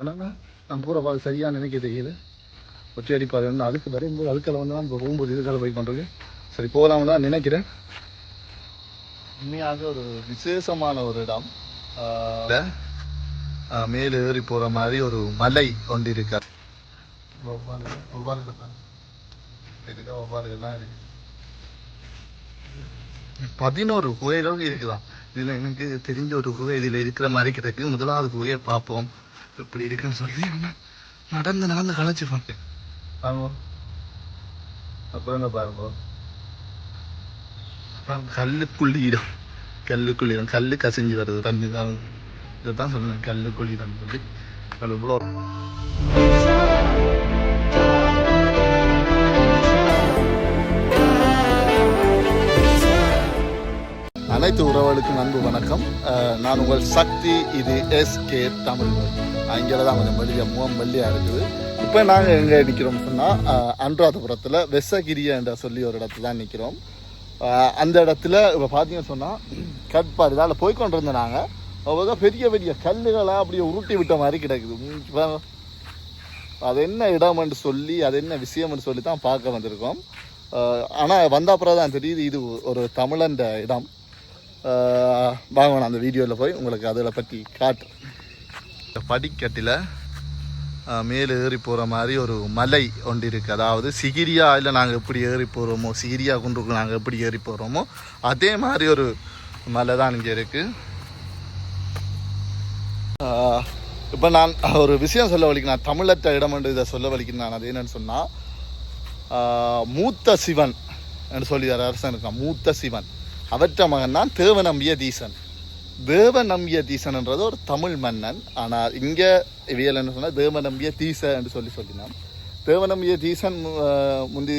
அதனால நான் பூரா பார்த்து சரியாக நினைக்க தெரியல. ஒற்றை அடிப்பாதை வந்து அதுக்கு வரும்போது அதுக்கில் வந்து தான் இப்போ போகும்போது இதுக்கால போய் கொண்டிருக்கு? சரி போகலாம்னு தான் நினைக்கிறேன். உண்மையாக ஒரு விசேஷமான ஒரு இடம். மேலே ஏறி போகிற மாதிரி ஒரு மலை ஒன்று இருக்கார் ஒவ்வாறு ஒவ்வாறு இதுக்கு ஒவ்வாறுகள்லாம் இருக்கு. பதினோரு குகைகள் இருக்குதாம் இதுல எனக்கு தெரிஞ்ச ஒரு குகை இதுல இருக்கிற மாதிரி கிடக்கு முதலாவது குகையை பார்ப்போம். எப்படி இருக்குன்னு சொல்லி நடந்து நடந்து களைச்சு பார்த்தேன் பாருங்க. அப்புறம் பாருங்க பாருங்க, கல்லுக்குள்ளிடும் கல்லுக்குள்ளி கல்லு கசிஞ்சு வருது. தண்ணி தான். இதைத்தான் சொன்னேன் கல்லுக்குள்ளி இடம் சொல்லி அது இவ்வளோ. வணக்கம். நான் உங்கள் சக்தி இது எஸ்கே தமிழ் அங்கே தான் கொஞ்சம் வெளியே முகம் வெள்ளியாக இருக்குது. இப்போ நாங்கள் எங்கே நிற்கிறோம் சொன்னால் அன்றாதபுரத்தில் வெசகிரியா என்ற சொல்லி ஒரு இடத்துல தான் நிற்கிறோம் அந்த இடத்துல இப்போ பார்த்தீங்கன்னு சொன்னால் கட்பாடு இதால் போய் கொண்டு நாங்கள் அவ்வளோ பெரிய பெரிய கல்லுகளாக அப்படியே உருட்டி விட்ட மாதிரி கிடக்குது. அது என்ன இடம்னு சொல்லி அது என்ன விஷயம்னு சொல்லி தான் பார்க்க வந்திருக்கோம். ஆனால் வந்த அப்புறம் தான் தெரியுது இது ஒரு தமிழன்ற இடம். வாங்க நான் அந்த வீடியோவில் போய் உங்களுக்கு அதில் பற்றி காட்டுறேன். இந்த படிக்கட்டில் மேலே ஏறி போகிற மாதிரி ஒரு மலை ஒன்று இருக்குது அதாவது சிகிரியா இல்லை நாங்கள் எப்படி ஏறி போகிறோமோ சிகிரியா குன்றுக்கு நாங்கள் எப்படி ஏறி போகிறோமோ அதே மாதிரி ஒரு மலை தான் இங்கே இருக்குது இப்போ நான் ஒரு விஷயம் சொல்ல வலிக்கு நான் தமிழற்ற இடம் என்று இதை சொல்ல வலிக்கு. நான் அது என்னென்னு சொன்னால் மூத்த சிவன் என்று சொல்லி அரசன் இருக்கான். மூத்த சிவன். அவற்ற மகன் தான் தேவ நம்பிய தீசன். தேவநம்பிய தீசன்ன்றது ஒரு தமிழ் மன்னன். ஆனால் இங்கே இவியல் என்ன சொன்னால் தேவநம்பிய தீச என்று சொல்லி சொல்லினான். தேவ நம்பிய தீசன் முந்தி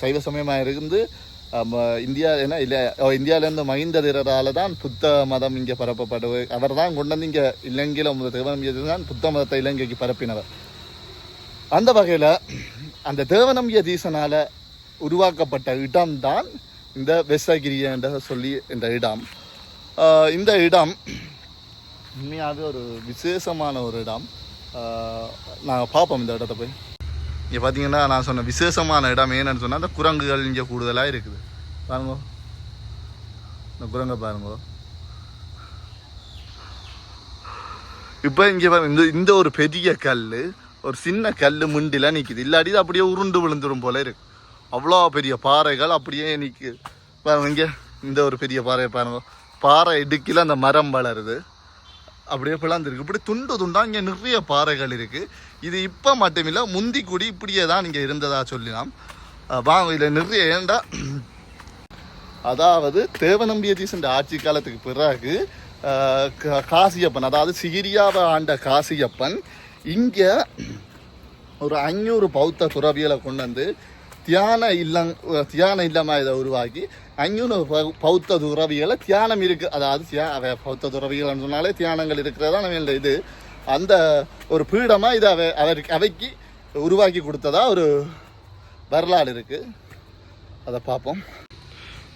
சைவ சமயமாக இருந்து இந்தியா என்ன இல்லை இந்தியாவிலேருந்து மகிந்த திரரால் தான் புத்த மதம் இங்கே பரப்பப்படுவது அவர் தான் கொண்டு வந்து இங்கே இலங்கையில் முதல் தேவநம்பிய தான் புத்த மதத்தை இலங்கைக்கு பரப்பினவர். அந்த வகையில் அந்த தேவநம்பிய தீசனால் உருவாக்கப்பட்ட இடம்தான் இந்த வெசகிரி என்ற சொல்லி இந்த இடம். இந்த இடம் உண்மையாகவே ஒரு விசேஷமான ஒரு இடம். நாங்கள் பார்ப்போம் இந்த இடத்த போய். இங்கே பார்த்தீங்கன்னா நான் சொன்ன விசேஷமான இடம் என்னன்னு சொன்னால் அந்த குரங்குகள் இங்கே கூடுதலாக இருக்குது. பாருங்க. இந்த குரங்கை பாருங்க. இப்போ இங்கே இந்த இந்த ஒரு பெரிய கல் ஒரு சின்ன கல் முண்டில நிற்கிது இல்லாட்டி அப்படியே உருண்டு விழுந்துரும் போல இருக்கு. அவ்வளோ பெரிய பாறைகள் அப்படியே நிற்கு பாருங்க இங்கே இந்த ஒரு பெரிய பாறை பாருங்க. பாறை இடுக்கில் அந்த மரம் வளருது. அப்படியே பிளாந்துருக்கு. இப்படி துண்டு துண்டாக இங்கே நிறைய பாறைகள் இருக்குது இது இப்போ மட்டுமில்லை முந்தி கூடி இப்படியே தான் இங்கே இருந்ததாக சொல்லலாம். வாங்க இதில் நிறைய ஏண்டா அதாவது தேவநம்பிய தீசன் ஆட்சி காலத்துக்கு பிறகு கா- காசியப்பன் அதாவது சிகிரியாவை ஆண்ட காசியப்பன் இங்கே ஒரு அஞ்சூறு பௌத்த துறவியலை கொண்டு வந்து தியான இல்லங் தியான இல்லமாக இதை உருவாக்கி அங்கேயும் பௌ- பௌத்த துறவிகளை தியானம் இருக்கு. அதாவது தியா பௌத்த துறவிகள்னு சொன்னாலே தியானங்கள் இருக்கிறதா நம்ம இந்த இது. அந்த ஒரு பீடமாக இதை அவை அவருக்கு அவைக்கு உருவாக்கி கொடுத்ததா ஒரு வரலாறு இருக்கு. அதை பார்ப்போம்.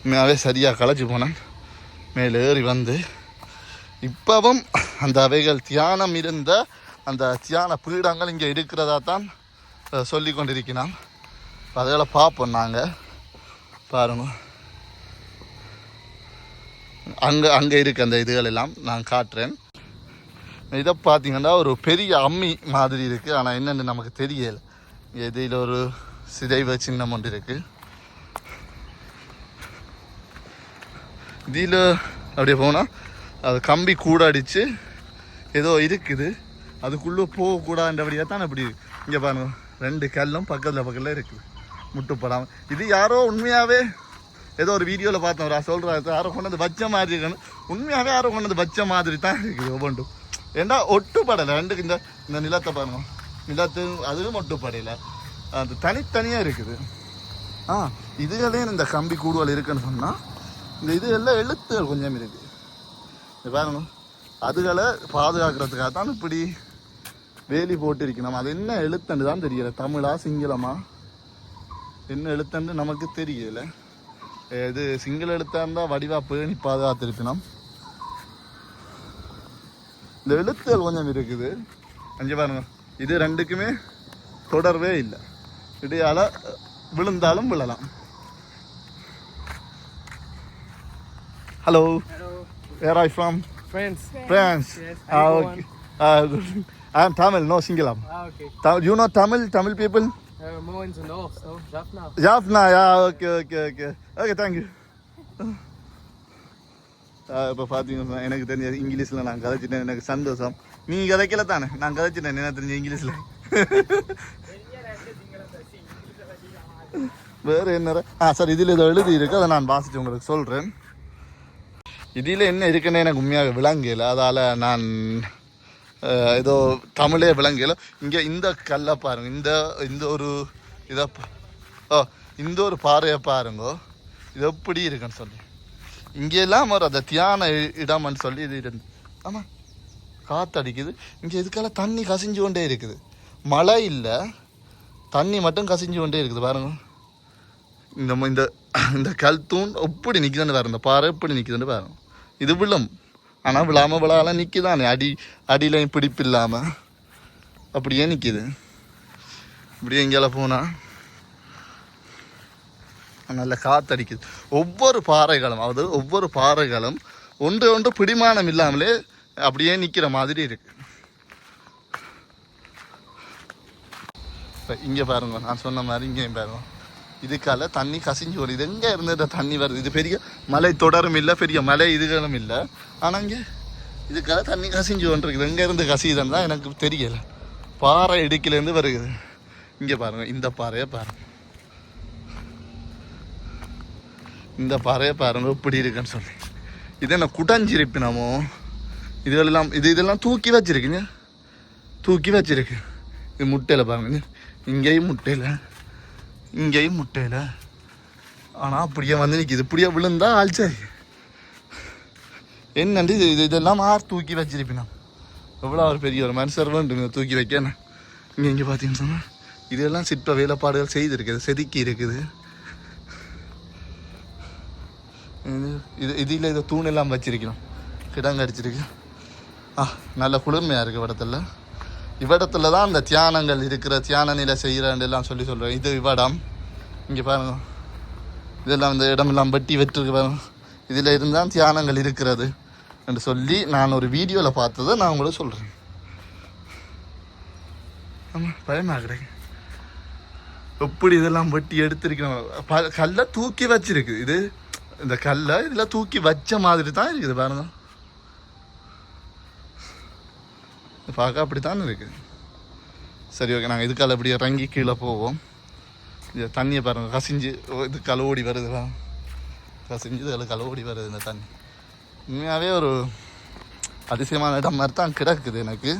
உண்மையாகவே சரியாக களைச்சி போனேன். மேலே ஏறி வந்து இப்போவும் அந்த அவைகள் தியானம் இருந்த அந்த தியான பீடங்கள் இங்கே இருக்கிறதா தான் சொல்லி கொண்டிருக்கிறான். அதில் பார்ப்போம் நாங்கள் பாருங்கள் அங்கே அங்கே இருக்க அந்த இதுகள் எல்லாம். நான் காட்டுறேன். இதை பார்த்தீங்கன்னா ஒரு பெரிய அம்மி மாதிரி இருக்குது ஆனால் என்னென்னு நமக்கு தெரியல. இதில் ஒரு சிதைவ சின்னம் ஒன்று இருக்குது இதில் அப்படியே போனால் அது கம்பி கூட அடித்து ஏதோ இருக்குது. அதுக்குள்ளே போகக்கூடாதுன்றபடியாக தான் அப்படி இங்கே பாருங்க. ரெண்டு கல்லும் பக்கத்தில் பக்கத்தில் இருக்குது. முட்டுப்படாமல் இது யாரோ உண்மையாகவே ஏதோ ஒரு வீடியோவில் பார்த்தோம் ஒரு சொல்கிறாரு யாரோ கொண்டு வந்து வச்ச மாதிரி இருக்குன்னு. உண்மையாகவே யாரோ கொண்டது வச்ச மாதிரி தான் இருக்குது ஒவ்வொன்றும் ஏண்டா ஒட்டுப்படலை ரெண்டுக்கு இந்த இந்த நிலத்தை பாருங்க. நிலத்து அதுவும் ஒட்டுப்படையில். அது தனித்தனியாக இருக்குது. ஆ இதுகளே இந்த கம்பி கூடுவல் இருக்குன்னு சொன்னால் இந்த இது எல்லாம் எழுத்துகள் கொஞ்சம் இருக்குது. இது பாருங்க. அதுகளை பாதுகாக்கிறதுக்காக தான் இப்படி வேலி போட்டு இருக்கணும் அது என்ன எழுத்துன்னு தான் தெரியல. தமிழா சிங்களமா? என்ன எழுத்துன்னு நமக்கு தெரியல. இது சிங்கள எழுத்தா இருந்தால் வடிவா பேணி பாதுகாத்திருக்கணும் இந்த எழுத்துகள் கொஞ்சம் இருக்குது. அங்கே பாருங்க. இது ரெண்டுக்குமே தொடர்பே இல்லை. இடையால விழுந்தாலும் விழலாம். Hello where I from friends. France Yes, ஆ everyone. Okay I am Tamil no சிங்கிளாம். You know Tamil Tamil people Uh, more in the north, so. Jaffna. Jaffna yeah okay okay okay okay thank you இப்போ பார்த்தீங்கன்னா எனக்கு தெரிஞ்ச இங்கிலீஷில் நான் கதைச்சிட்டேன் எனக்கு சந்தோஷம் நீ கதைக்கல தானே நான் கதைச்சிட்டேன் என்ன தெரிஞ்ச இங்கிலீஷில் வேறு என்ன ஆ சார் இதில் இதை எழுதி இருக்கு அதை நான் வாசித்து உங்களுக்கு சொல்கிறேன் இதில் என்ன இருக்குன்னு எனக்கு உண்மையாக விளங்கல அதால் நான் ஏதோ தமிழே விளங்கல இங்கே இந்த கல்லை பாருங்க இந்த இந்த ஒரு இதை பா- ஓ இந்த ஒரு பாறையை பாருங்க இது எப்படி இருக்குன்னு சொல்லி இங்கெல்லாம் ஒரு அந்த தியான இடம்னு சொல்லி இது இருந்து ஆமாம் காத்தடிக்குது இங்கே இதுக்கெல்லாம் தண்ணி கசிஞ்சு கொண்டே இருக்குது மழை இல்லை தண்ணி மட்டும் கசிஞ்சு கொண்டே இருக்குது பாருங்க இந்த ம- இந்த இந்த கல் தூண் எப்படி நிற்குதுன்னு பாருங்க இந்த பாறை எப்படி நிற்குதுன்னு பாருங்க இது விழும் ஆனால் விழாம விழாம நிற்கிதானே அடி அடியிலையும் பிடிப்பு இல்லாமல் அப்படியே நிற்கிது இப்படியே எங்கேயால போனால் நல்ல காத்தடிக்குது. ஒவ்வொரு பாறைகளும் அதாவது ஒவ்வொரு பாறைகளும் ஒன்று ஒன்று பிடிமானம் இல்லாமலே அப்படியே நிற்கிற மாதிரி இருக்கு. இப்போ இங்கே பாருங்க நான் சொன்ன மாதிரி இங்கேயும் பாருங்க. இதுக்கால தண்ணி கசிஞ்சு வருது. இது எங்கே இருந்து இந்த தண்ணி வருது? இது பெரிய மலை தொடரும் இல்லை பெரிய மலை இதுகளும் இல்லை. ஆனால் இங்கே இதுக்கால தண்ணி கசிஞ்சு கொண்டிருக்குது. எங்கே இருந்து கசியுதுன்னு தான் எனக்கு தெரியலை. பாறை இடுக்கிலேருந்து வருகுது. இங்கே பாருங்கள் இந்த பாறையை பாருங்க. இந்த பாறையை பாருங்க இப்படி இருக்குன்னு சொல்லி. இது என்ன குடஞ்சிருப்பினமோ? இதெல்லாம் இது இதெல்லாம் தூக்கி வச்சிருக்குங்க. தூக்கி வச்சிருக்கு. இது முட்டையில் பாருங்க. இங்கேயும் முட்டையில். இங்கேயும் முட்டையில். ஆனால் அப்படியே வந்து நிற்கிது இப்படியே விழுந்தா ஆழ்ச்சாரி என்னண்டு இது இது இதெல்லாம் ஆர் தூக்கி வச்சிருப்பினா. எவ்வளோ ஒரு பெரிய ஒரு மனுஷர் வேண்டும் தூக்கி வைக்க இங்கே இங்கே பார்த்தீங்கன்னு சொன்னால் இதெல்லாம் சிற்ப வேலைப்பாடுகள் செய்திருக்குது. செதுக்கி இருக்குது. இது- இது இதில் இதை தூணெல்லாம் வச்சிருக்கணும். கிடங்கடிச்சிருக்கு ஆ நல்ல குளிர்மையாக இருக்குது இவடத்தில் இவ்விடத்துல தான் அந்த தியானங்கள் இருக்கிற தியான நிலை செய்கிறேன் சொல்லி சொல்கிறேன் இது இவ்விடம். இங்கே பாருங்க. இதெல்லாம் இந்த இடமெல்லாம் வெட்டி வெட்டிருக்கு பாருங்க. இதில் இருந்தால் தியானங்கள் இருக்கிறது என்று சொல்லி நான் ஒரு வீடியோவில் பார்த்ததை நான் உங்களுக்கு சொல்கிறேன் ஆமாம் பயமாக கிடைக்கு எப்படி இதெல்லாம் வெட்டி எடுத்திருக்கணும்? ப- கல்லை தூக்கி வச்சிருக்கு. இது இந்த கல்லை இதில் தூக்கி வச்ச மாதிரி தான் இருக்குது பாருங்க. பார்க்க அப்படித்தான் இருக்குது சரி ஓகே நாங்கள் இதுக்கால இப்படி இறங்கி கீழே போவோம். இது தண்ணியை பாருங்கள் கசிஞ்சு இது கலோடி வருதுடா. கசிஞ்சு இதில் கலோடி வருது இந்த தண்ணி. உண்மையாகவே ஒரு அதிசயமான இடம் மாதிரி தான் கிடக்குது எனக்கு.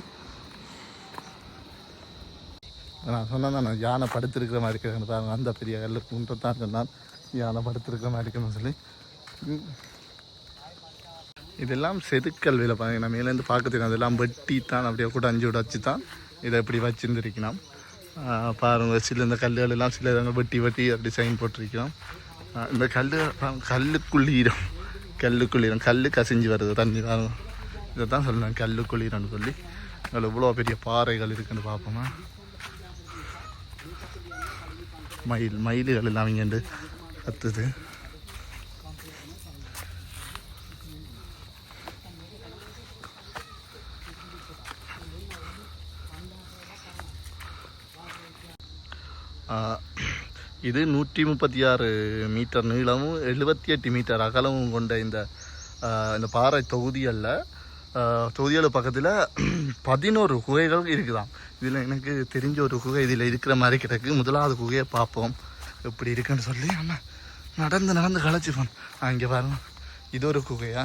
நான் சொன்னேன் நான் யானை படுத்திருக்கிற மாதிரி இருக்கிறேன் அந்த பெரிய கல்லு குன்றை தான் சொன்னான். யானை படுத்திருக்கிற மாதிரி இருக்கணும்னு சொல்லி. இதெல்லாம் செதுக்கல் வேலை. பாருங்க மேலேருந்து பார்க்க தெரியும். அதெல்லாம் வெட்டி தான் அப்படியே கூட அஞ்சு உடச்சி தான் இதை இப்படி வச்சுருந்துருக்கலாம் ஆஹ் பாருங்க சில இந்த கல்லுகள் எல்லாம் சில இதங்க வெட்டி வெட்டி அப்படி சைன் போட்டிருக்கிறோம் இந்த கல் கல்லுக்குள்ளீரம் கல்லுக்குள்ளீரம் கல் கசிஞ்சு வருது தண்ணி தான் இதை தான் சொல்லணும் கல்லுக்குள்ளீரம்னு சொல்லி. அதில் இவ்வளோ பெரிய பாறைகள் இருக்குன்னு பார்ப்போமா. மயில் மயில்கள் எல்லாம் இங்கேண்டு கத்துது. இது நூற்றி முப்பத்தி ஆறு மீட்டர் நீளமும் எழுபத்தி எட்டு மீட்டர் அகலமும் கொண்ட இந்த இந்த பாறை தொகுதிகளில் தொகுதிகள் பக்கத்தில் பதினோரு குகைகள் இருக்குதாம். இதில் எனக்கு தெரிஞ்ச ஒரு குகை இதில் இருக்கிற மாதிரி கிடக்கு. முதலாவது குகையை பார்ப்போம். எப்படி இருக்குன்னு சொல்லி ஆனால் நடந்து நடந்து களைச்சிப்போம் இங்கே பாருங்க. இது ஒரு குகையா?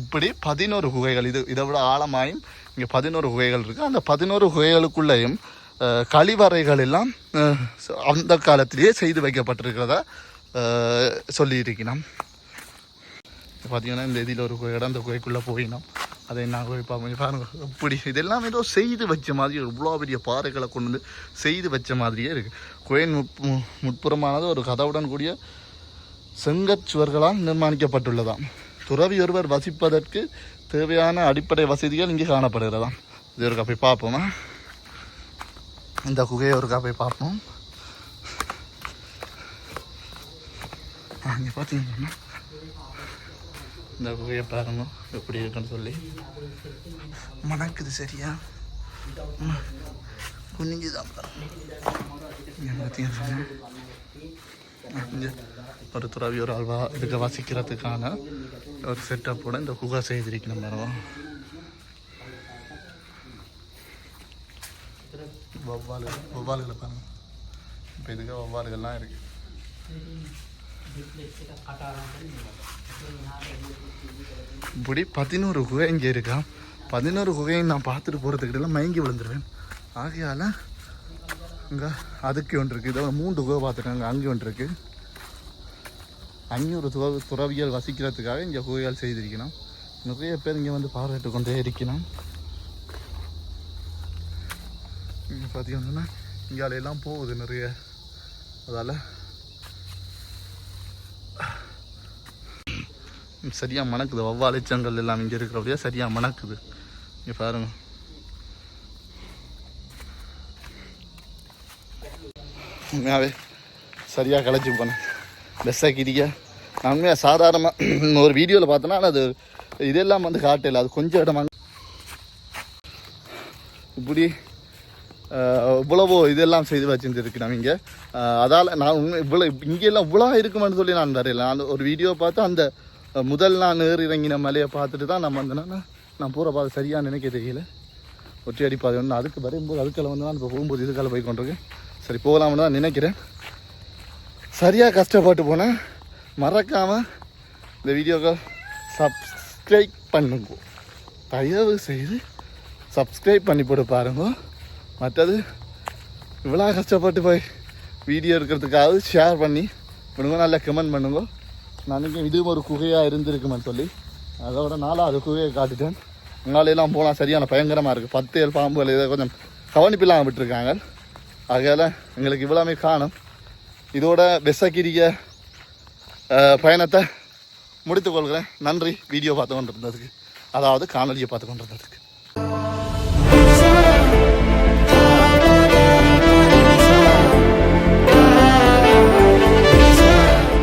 இப்படி பதினோரு குகைகள். இது இதை விட ஆழமாயும் இங்கே பதினோரு குகைகள் இருக்குது அந்த பதினோரு குகைகளுக்குள்ளேயும் கழிவறைகள் எல்லாம் அந்த காலத்திலேயே செய்து வைக்கப்பட்டிருக்கிறதா சொல்லியிருக்கணும் பார்த்தீங்கன்னா இந்த இதில் ஒரு இடம் அந்த குகைக்குள்ளே போயினோம் அதை நான் போய் பார்ப்போம். பாருங்க இப்படி இதெல்லாம் ஏதோ செய்து வச்ச மாதிரி இவ்வளோ பெரிய பாறைகளை கொண்டு வந்து செய்து வச்ச மாதிரியே இருக்குது குகையின் முப் முட்புறமானது ஒரு கதவுடன் கூடிய செங்கற் சுவர்களால் நிர்மாணிக்கப்பட்டுள்ளதாம் துறவி ஒருவர் வசிப்பதற்கு தேவையான அடிப்படை வசதிகள் இங்கே காணப்படுகிறதா. இது ஒரு போய் பார்ப்போமா? இந்த குகையை ஒருக்கா போய் பார்ப்போம். அங்கே பார்த்தீங்கன்னா இந்த குகையை பாருங்க எப்படி இருக்குன்னு சொல்லி. மணக்குது சரியா? ம். குனிஞ்சு தான் பாருங்க பார்த்தீங்கன்னா ஒரு துறவி ஒரு அல்வா இதுக்கு வசிக்கிறதுக்கான ஒரு செட்டப்போட இந்த குகை செய்திருக்கணும் பாருங்க. வௌவால்கள் வவ்வால்களை பாருங்க. இப்போ இதுக்கு வவ்வால்கள்லாம் இருக்கு. இப்படி பதினோரு குகை இங்கே இருக்கா? பதினோரு குகையை நான் பார்த்துட்டு போகிறதுக்கிட்டலாம் மயங்கி விழுந்துருவேன். ஆகையால் இங்கே அதுக்கு ஒன்று இருக்குது இதோ மூன்று குகை பார்த்துருக்காங்க. அங்கே ஒன்று இருக்குது அஞ்சூறு துற துறவியல் வசிக்கிறதுக்காக இங்கே குகைகள் செய்திருக்கணும். நிறைய பேர் இங்கே வந்து பாராட்டு கொண்டே இருக்கணும் இங்கே பார்த்தீங்கன்னா இங்கே எல்லாம் போகுது நிறைய. அதால் சரியாக மணக்குது. வவ்வாலைச்சங்கள் எல்லாம் இங்கே இருக்கிறபடியா சரியாக மணக்குது. இங்கே பாருங்க. உண்மையாகவே சரியாக களைச்சி போனேன். பெஸ்ஸாக கிரிக்க. நான் உண்மையாக சாதாரணமாக ஒரு வீடியோவில் பார்த்தோன்னா ஆனால் அது இதெல்லாம் வந்து காட்டல அது கொஞ்சம் இடமா இப்படி இவ்வளவோ இதெல்லாம் செய்து வச்சுருந்துருக்கு நம்ம இங்கே அதால் நான் உண்மை இவ்வளோ இங்கெல்லாம் இவ்வளோ இருக்குமான்னு சொல்லி நான் வரையில. நான் ஒரு வீடியோ பார்த்து அந்த முதல் நான் நேர் இறங்கின மலையை பார்த்துட்டு தான் நம்ம வந்தேன்னா நான் பூரா பார்த்து சரியாக நினைக்க தெரியல. ஒற்றையடி பாதை ஒன்று அதுக்கு வரையும்போது அதுக்கெல்லாம் வந்து நான் இப்போ போகும்போது இதுக்கால போய் கொண்டிருக்கேன். சரி போகலாம்னு தான் நினைக்கிறேன். சரியாக கஷ்டப்பட்டு போனேன். மறக்காமல் இந்த வீடியோவை சப்ஸ்கிரைப் பண்ணுங்க. தயவு செய்து சப்ஸ்கிரைப் பண்ணி போட்டு பாருங்கள் மற்றது இவ்வளோ கஷ்டப்பட்டு போய் வீடியோ எடுக்கிறதுக்காவது ஷேர் பண்ணி பண்ணுங்க நல்லா கமெண்ட் பண்ணுங்க. நினைக்கும் இதுவும் ஒரு குகையாக இருந்திருக்குமென்னு சொல்லி. அதோட நாலாவது குகையை காட்டுட்டேன். நாளையெல்லாம் போகலாம் சரியான பயங்கரமாக இருக்குது பத்து ஏழு பாம்புகள் இதை கொஞ்சம் கவனிப்பில்லாமல் விட்டுருக்காங்க. ஆகையால் எங்களுக்கு இவ்வளோமே காணும். இதோட வெசக்கிரிய பயணத்தை முடித்துக்கொள்கிறேன் நன்றி. வீடியோ பார்த்து கொண்டிருந்ததுக்கு. அதாவது காணொலியை பார்த்து கொண்டிருந்ததுக்கு.